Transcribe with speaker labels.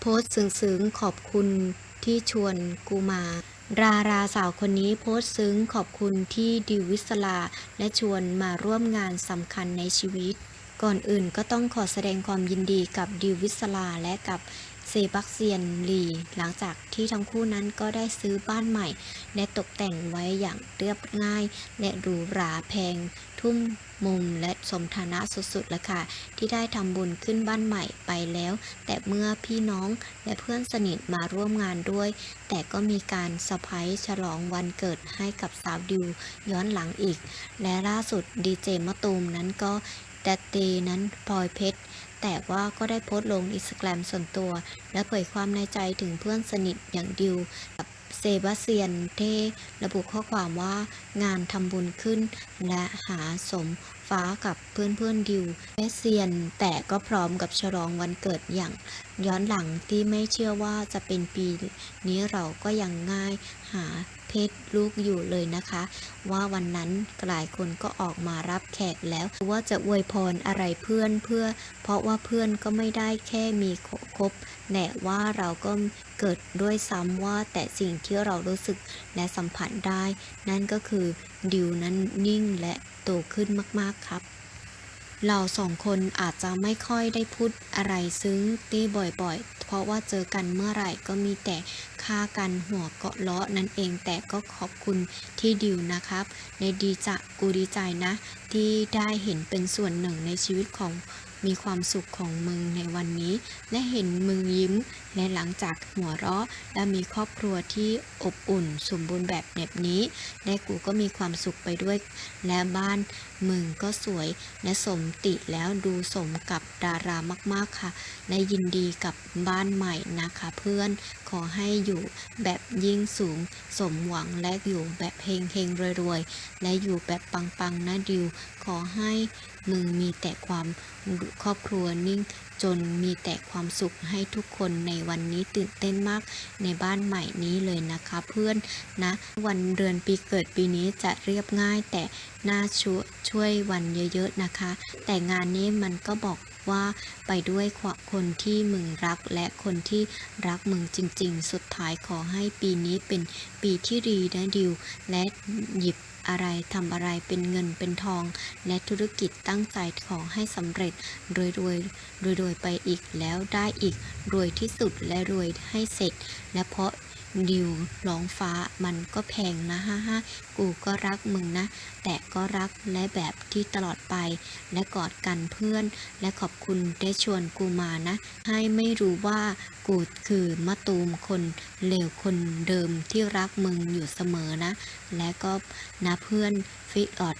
Speaker 1: โพสต์ซึ้งๆขอบคุณที่ชวนกูมาดาราสาวคนนี้โพสต์ซึ้งขอบคุณที่ดิววิศลา และชวนมาร่วมงานสำคัญในชีวิต ก่อนอื่นก็ต้องขอแสดงความยินดีกับดิววิศลาและกับ เซบักเซียนลีหลังจากที่ทั้งคู่นั้นก็ได้ซื้อบ้านใหม่ และตกแต่งไว้อย่างเรียบง่าย และหรูหราแพง ทุ่มมุมและสมฐานะสุดๆเลยค่ะ ที่ได้ทำบุญขึ้นบ้านใหม่ไปแล้ว แต่เมื่อพี่น้องและเพื่อนสนิทมาร่วมงานด้วย แต่ก็มีการเซอร์ไพรส์ฉลองวันเกิดให้กับสาวดิวย้อนหลังอีก และล่าสุดดีเจมะตูมนั้นก็แดดเตนั้นพลอยเพชร แต่ว่าก็ได้โพสต์ลงอินสตาแกรมส่วนตัว และเผยความในใจถึงเพื่อนสนิทอย่างดิวกับเซบาสเซียนเทระบุข้อความว่างานทำบุญขึ้น และหาสมฟ้ากับเพื่อนเพื่อนดิวและเซียน แต่ก็พร้อมกับฉลองวันเกิดอย่าง ย้อนหลังที่ไม่เชื่อว่าจะเป็นปีนี้เราก็ยังง่ายหา เพศลูกอยู่เลยนะคะ ว่าวันนั้นหลายคนก็ออกมารับแขกแล้วว่าจะอวยพรอะไรเพื่อนเพื่อ เพราะว่าเพื่อนก็ไม่ได้แค่มีครบแต่ว่าเราก็เกิดด้วยซ้ำว่าแต่สิ่งที่เรารู้สึกและสัมผัสได้ นั่นก็คือดิวนั้นนิ่งและโตขึ้นมากๆครับเราสองคนอาจจะไม่ค่อยได้พูดอะไรซึ้งตี้บ่อยๆ เพราะว่าเจอกันเมื่อไหร่ก็มีแต่ ฆ่ากันหัวเกาะล้อนั่นเองแต่ก็ขอบคุณที่ดิวนะครับ ในดีจะกูดีใจนะ ที่ได้เห็นเป็นส่วนหนึ่งในชีวิตของ มีความสุขของมึงในวันนี้ และเห็นมึงยิ้ม และหลังจากหัวเราะ และมีครอบครัวที่อบอุ่น สมบูรณ์แบบแบบนี้ และกูก็มีความสุขไปด้วย และบ้านมึงก็สวย และสมติแล้วดูสมกับดารามากๆค่ะ และยินดีกับบ้านใหม่นะคะเพื่อนขอให้อยู่แบบยิ่งสูง สมหวังและอยู่แบบเฮงเฮงๆรวยๆ และอยู่แบบปังๆนะดิว ขอให้มึงมีแต่ความครอบครัวนิ่งจนมีแต่ความสุขให้ทุกคนในวันนี้ตื่นเต้นมากในบ้านใหม่นี้เลยนะคะเพื่อนนะ วันเดือนปีเกิดปีนี้จะเรียบง่ายแต่น่าช่วยช่วยวันเยอะๆนะคะ แต่งานนี้มันก็บอก ว่าไปด้วยคนที่มึงรักและคนที่รักมึงจริง ๆ สุดท้ายขอให้ปีนี้เป็นปีที่ดีนะดิว และหยิบอะไรทำอะไรเป็นเงินเป็นทอง และธุรกิจตั้งใจขอให้สำเร็จรวยรวยรวยรวยไปอีกแล้วได้อีกรวยที่สุดและรวยให้เสร็จ และเพราะ ดิวร้องฟ้ามันก็แพงนะฮ่าฮ่ากูก็รักมึงนะ แต่ก็รักและแบบที่ตลอดไป และกอดกันเพื่อน และขอบคุณได้ชวนกูมานะ ให้ไม่รู้ว่ากูคือมะตูมคนเลวคนเดิมที่รักมึงอยู่เสมอนะ และก็นะเพื่อนฟิกออด